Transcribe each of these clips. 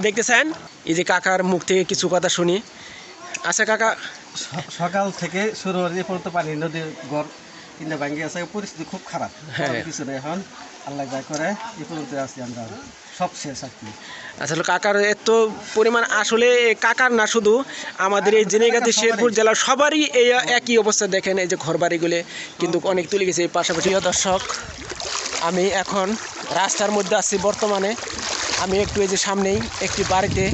দেখতেছেন? এই যে কাকার মুখ থেকে কিছু কথা শুনি। আচ্ছা কাকা। সকাল থেকে শুরু হয়ে পর্যন্ত পানি নদীর গড় কিনে ভাঙ্গি আছে। পরিস্থিতি খুব খারাপ। হ্যাঁ। কিছু নেই এখন। আল্লাহ যা করে এ পর্যন্ত আছি আমরা। সব শেষ আর কি। আসলে কাকার এত পরিমাণ আসলে কাকার না শুধু আমাদের এই জেনেগাতি শেরপুর জেলার সবারই এই একই অবস্থা দেখেন এই যে ঘর বাড়িগুলো কিন্তু অনেক তুলে গেছে এই পাশাপাশি। দর্শক আমি এখন রাস্তার মধ্যে আছি বর্তমানে। আমি একটু এই যে সামনেই একটি বাড়িতে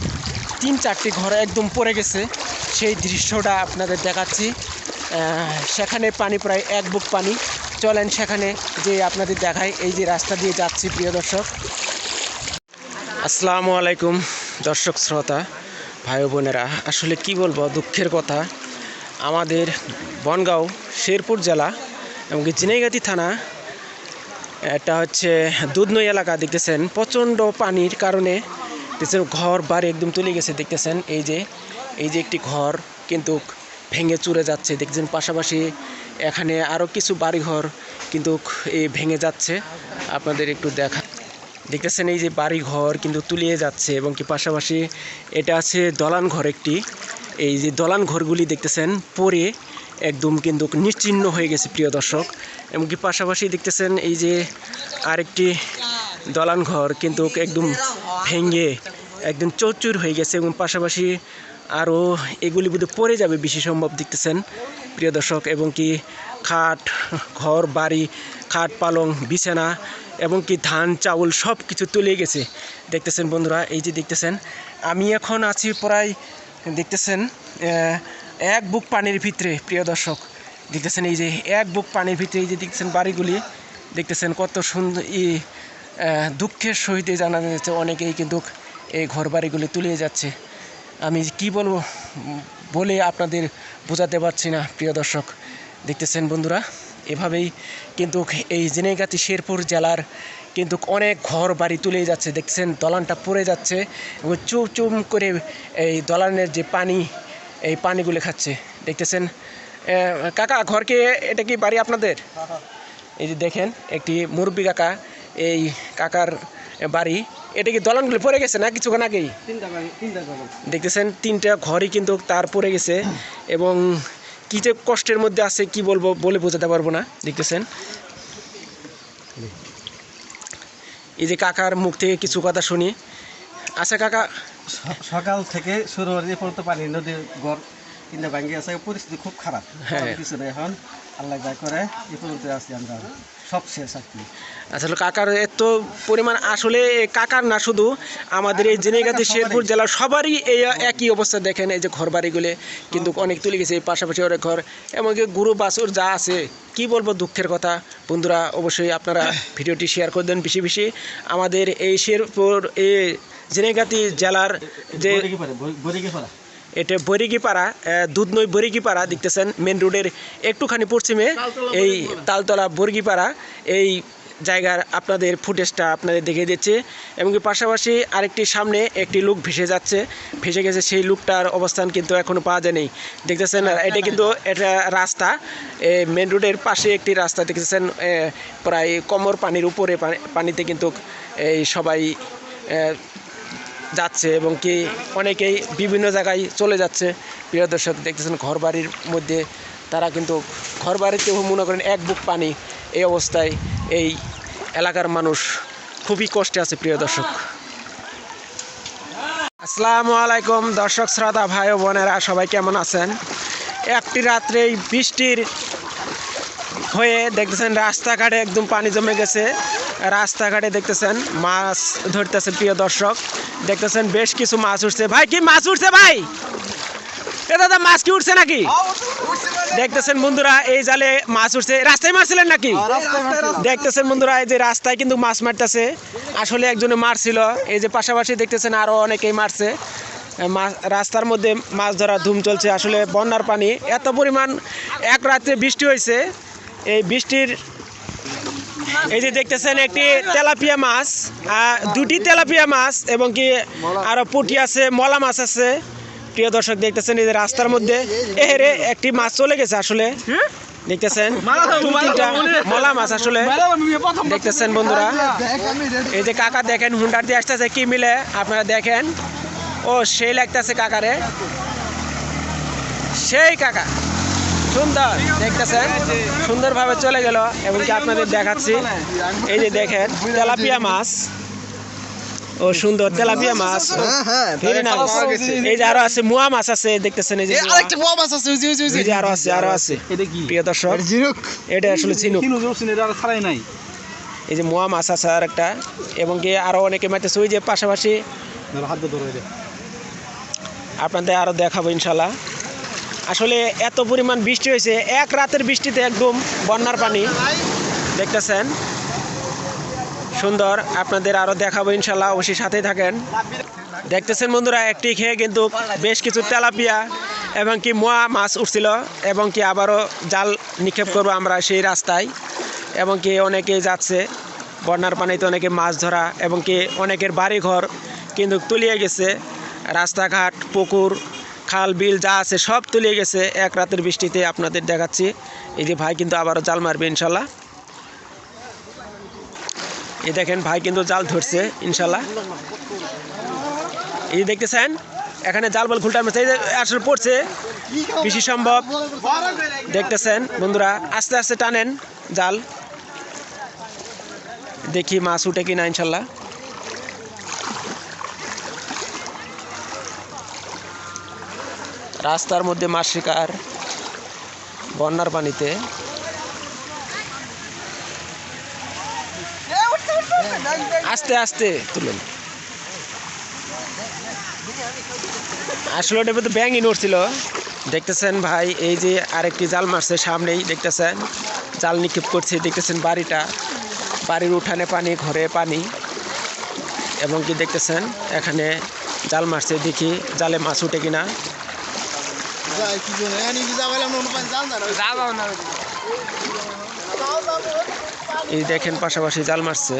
তিন চারটি ঘর একদম পড়ে গেছে। সেই দৃশ্যটা আপনাদের দেখাচ্ছি। সেখানে পানি প্রায় এক বুক পানি। চলেন সেখানে যে আপনাদের দেখায় এই যে রাস্তা দিয়ে যাচ্ছি, প্রিয় দর্শক। আসসালামু আলাইকুম, দর্শক শ্রোতা, ভাই বোনেরা। আসলে কি বলব, দুঃখের কথা, আমাদের বনগাঁও শেরপুর জেলা এমনকি চিনাইগাতি থানা এটা হচ্ছে দুধনই এলাকা দেখতেছেন। প্রচণ্ড পানির কারণে দেখতেছেন ঘর বাড়ি একদম তুলে গেছে দেখতেছেন। এই যে এই যে একটি ঘর কিন্তু ভেঙে চুরে যাচ্ছে। দেখছেন পাশাপাশি এখানে আরও কিছু বাড়িঘর কিন্তু এই ভেঙে যাচ্ছে। আপনাদের একটু দেখা দেখতেছেন এই যে বাড়ি ঘর কিন্তু তুলিয়ে যাচ্ছে এবং কি পাশাপাশি এটা আছে দলান ঘর একটি। এই যে দলান ঘরগুলি দেখতেছেন, পরে একদম কিন্তু নিশ্চিহ্ন হয়ে গেছে, প্রিয় দর্শক। এমনকি পাশাপাশি দেখতেছেন এই যে আরেকটি দলান ঘর কিন্তু একদম ভেঙে, একদম চৌচুর হয়ে গেছে এবং পাশাপাশি আরও এগুলি বোধহয় পড়ে যাবে বেশি সম্ভব দেখতেছেন, প্রিয় দর্শক। এবং কি খাট, ঘর, বাড়ি, খাট, পালং, বিছানা, এবং কি ধান, চাউল সব কিছু তুলে গেছে। দেখতেছেন বন্ধুরা, এই যে দেখতেছেন, আমি এখন আছি প্রায়, দেখতেছেন এক বুক পানির ভিতরে, প্রিয় দর্শক, দেখতেছেন এই যে এক বুক পানির ভিতরে এই যে দেখতেছেন বাড়িগুলি, দেখতেছেন কত সুন্দর ই দুঃখের সহিত জানা যাচ্ছে অনেকেই কিন্তু এই ঘর বাড়িগুলি তুলে যাচ্ছে। আমি কি বলব, বলে আপনাদের বোঝাতে পারছি না, প্রিয় দর্শক। দেখতেছেন বন্ধুরা, এভাবেই কিন্তু এই জেনেগাতি শেরপুর জেলার কিন্তু অনেক ঘর বাড়ি তুলে যাচ্ছে। দেখছেন দলানটা পড়ে যাচ্ছে এবং চুম চুম করে এই দলানের যে পানি এই পানিগুলো খাচ্ছে। দেখতেছেন? কাকা ঘরকে এটা কি বাড়ি আপনাদের? এই যে দেখেন একটি মুরব্বী কাকা এই কাকার বাড়ি। এটা কি দলানগুলো পড়ে গেছে না কিছুক্ষণ আগেই? দেখতেছেন তিনটা ঘরই কিন্তু তার পড়ে গেছে এবং কী যে কষ্টের মধ্যে আছে কি বলব বলে বোঝাতে পারব না। দেখতেছেন? এই যে কাকার মুখ থেকে কিছু কথা শুনি। আচ্ছা কাকা। সকাল থেকে শুরু হয়ে এ পর্যন্ত পানি নদীর গড় কিনে ভাঙ্গি আছে পরিস্থিতি খুব খারাপ। হ্যাঁ। কিছু নেই এখন। আল্লাহ যা করে এ পর্যন্ত আছি আমরা। সব শেষ আর কি। আসলে কাকার এত পরিমাণ আসলে কাকার না শুধু আমাদের এই জেনেগাতি শেরপুর জেলার সবারই এই একই অবস্থা দেখেন এই যে ঘর বাড়িগুলো কিন্তু অনেক তুলে গেছে এই পাশাপাশি অনেক ঘর। এমনকি গুরু বাছুর যা আছে কি বলব দুঃখের কথা? বন্ধুরা অবশ্যই আপনারা ভিডিওটি শেয়ার করে দেন বেশি বেশি। আমাদের এই শেরপুর এই জেনেগাতি জেলার যে এটা বরিগিপাড়া দুধনই বরিগিপাড়া দেখতেছেন মেন রোডের একটুখানি পশ্চিমে এই তালতলা বর্গিপাড়া। এই জায়গার আপনাদের ফুটেজটা আপনাদের দেখিয়ে দিচ্ছে এবং পাশাপাশি আরেকটি সামনে একটি লুক ভেসে যাচ্ছে। ভেসে গেছে সেই লুকটার অবস্থান কিন্তু এখনও পাওয়া যায়নি। দেখতেছেন এটা কিন্তু এটা রাস্তা। মেন রোডের পাশে একটি রাস্তা দেখতেছেন প্রায় কমর পানির উপরে পানিতে কিন্তু এই সবাই যাচ্ছে এবং কি অনেকেই বিভিন্ন জায়গায় চলে যাচ্ছে। প্রিয় দর্শক, দেখতেছেন ঘর বাড়ির মধ্যে তারা কিন্তু ঘর বাড়িতে মনে করেন এক বুক পানি। এই অবস্থায় এই এলাকার মানুষ খুবই কষ্টে আছে, প্রিয় দর্শক। আসসালামু আলাইকুম দর্শক, শ্রোতা, ভাই ও বোনেরা, সবাই কেমন আছেন? একটি রাত্রে বৃষ্টির হয়ে দেখতেছেন রাস্তাঘাটে একদম পানি জমে গেছে। রাস্তাঘাটে দেখতেছেন মাছ ধরতেছে প্রিয় দর্শক। দেখতেছেন বেশ কিছু মাছ উঠছে। ভাই কি মাছ উঠছে ভাই? এ দাদা মাছ কি উঠছে নাকি? দেখতেছেন বন্ধুরা এই জালে মাছ উঠছে। রাস্তায় মারছিলেন নাকি? দেখতেছেন বন্ধুরা এই যে রাস্তায় কিন্তু মাছ মারতেছে। আসলে একজনে মারছিল। এই যে পাশাপাশি দেখতেছেন আরও অনেকেই মারছে। রাস্তার মধ্যে মাছ ধরা ধুম চলছে। আসলে বন্যার পানি এত পরিমাণ এক রাত্রে বৃষ্টি হয়েছে। এই বৃষ্টির এই যে দেখতেছেন একটি তেলাপিয়া মাছ দুটি তেলাপিয়া মাছ এবং কি আরও পুঁটি আছে, মলা মাছ আছে। প্রিয় দর্শক, দেখতেছেন এই যে রাস্তার মধ্যে। এ রে একটি মাছ চলে গেছে আসলে। দেখতেছেন মলা মাছ আসলে। দেখতেছেন বন্ধুরা, এই যে কাকা দেখেন, হুন্ডার দিয়ে আসতেছে, কি মিলে? আপনারা দেখেন। ও, সেই লাগতেছে কাকারে। সেই কাকা। সুন্দর দেখতেছেন? সুন্দরভাবে চলে গেল এবং কি আপনাদের দেখাচ্ছি। এই যে দেখেন তেলাপিয়া মাছ। ও সুন্দর তেলাপিয়া মাছ। ভেরি নাইস এই যে আরও আছে মুয়া মাছ আছে দেখতেছেন এই যে আরেকটা বড় মাছ আছে ওই যে ওই যে এই যে আরও আছে আরও আছে। এটা কি? প্রিয় দর্শক জিরুক এটা আসলে চিনুক কিলো জোরছেন এটা আর ছাড়াই নাই। এই যে মোয়া মাছ আছে আর একটা এবং কি আরও অনেকে মারতেছে ওই যে পাশাপাশি ধরো হাত ধরো। আপনাদের আরও দেখাবো ইনশাল্লাহ। আসলে এত পরিমাণ বৃষ্টি হয়েছে। এক রাতের বৃষ্টিতে একদম বন্যার পানি। দেখতেছেন? সুন্দর। আপনাদের আরও দেখাবো ইনশাল্লাহ, অবশ্যই সাথেই থাকেন। দেখতেছেন বন্ধুরা, একটি খেয়ে কিন্তু বেশ কিছু তেলাপিয়া এবং কি মোয়া মাছ উঠছিল এবং কি আবারও জাল নিক্ষেপ করব আমরা সেই রাস্তায় এবং কি অনেকে যাচ্ছে। বন্যার পানিতে অনেকে মাছ ধরা এবং কি অনেকের বাড়ি ঘর কিন্তু তলিয়ে গেছে। রাস্তাঘাট, পুকুর খাল, বিল যা আছে সব তলিয়ে গেছে। এক রাতের বৃষ্টিতে আপনাদের দেখাচ্ছি। এই যে ভাই কিন্তু আবারও জাল মারবে, ইনশাল্লাহ। এই দেখেন ভাই কিন্তু জাল ধরছে, ইনশাল্লাহ। এই দেখতেছেন, এখানে জাল বল খুলটা মাছ আসলে পড়ছে বেশি সম্ভব। দেখতেছেন বন্ধুরা, আস্তে আস্তে টানেন জাল। দেখি মাছ উঠে কিনা, ইনশাল্লাহ। রাস্তার মধ্যে মাছ শিকার বন্যার পানিতে। আস্তে আস্তে তুলুন। আসলে ওটার মধ্যে ব্যাঙই নড়ছিল। দেখতেছেন ভাই এই যে আরেকটি জাল মারছে সামনেই দেখতেছেন? জাল নিক্ষেপ করছে দেখতেছেন বাড়িটা। বাড়ির উঠানে পানি ঘরে পানি। এবং কি দেখতেছেন? এখানে জাল মারছে দেখি জালে মাছ উঠে কিনা। এই দেখেন পাশাপাশি জাল মারছে।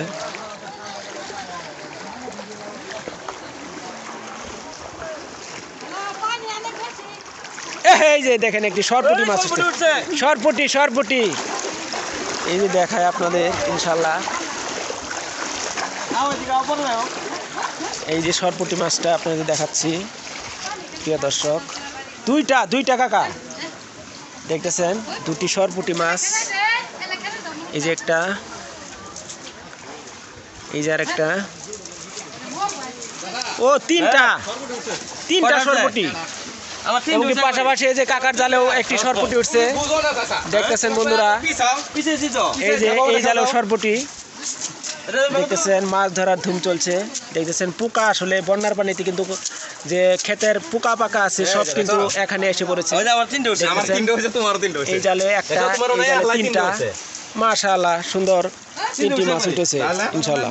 এই যে দেখেন একটি সরপুটি মাছ উঠছে। সরপুটি সরপুটি। এই যে দেখায় আপনাদের ইনশাল্লাহ এই যে সরপুটি মাছটা আপনাদের দেখাচ্ছি, প্রিয় দর্শক। দুইটা দুইটা কাকা। দেখতেছেন দুটি সরপুটি মাছ। এই যে একটা এই যে আরেকটা। ও তিনটা। তিনটা সরপুটি। পাশাপাশি এই যে কাকার জালেও একটি সরপুটি উঠছে। দেখতেছেন বন্ধুরা এই যে এই জালেও সরপুটি। দেখতেছেন মাছ ধরার ধুম চলছে। দেখতেছেন পোকা আসলে বন্যার পানিতে কিন্তু যে ক্ষেতের পোকা পাকা আছে সব কিন্তু এখানে এসে পড়েছে। এই জালে একটা তিনটা। মাশাআল্লাহ সুন্দর তিনটি মাছ উঠেছে ইনশাল্লাহ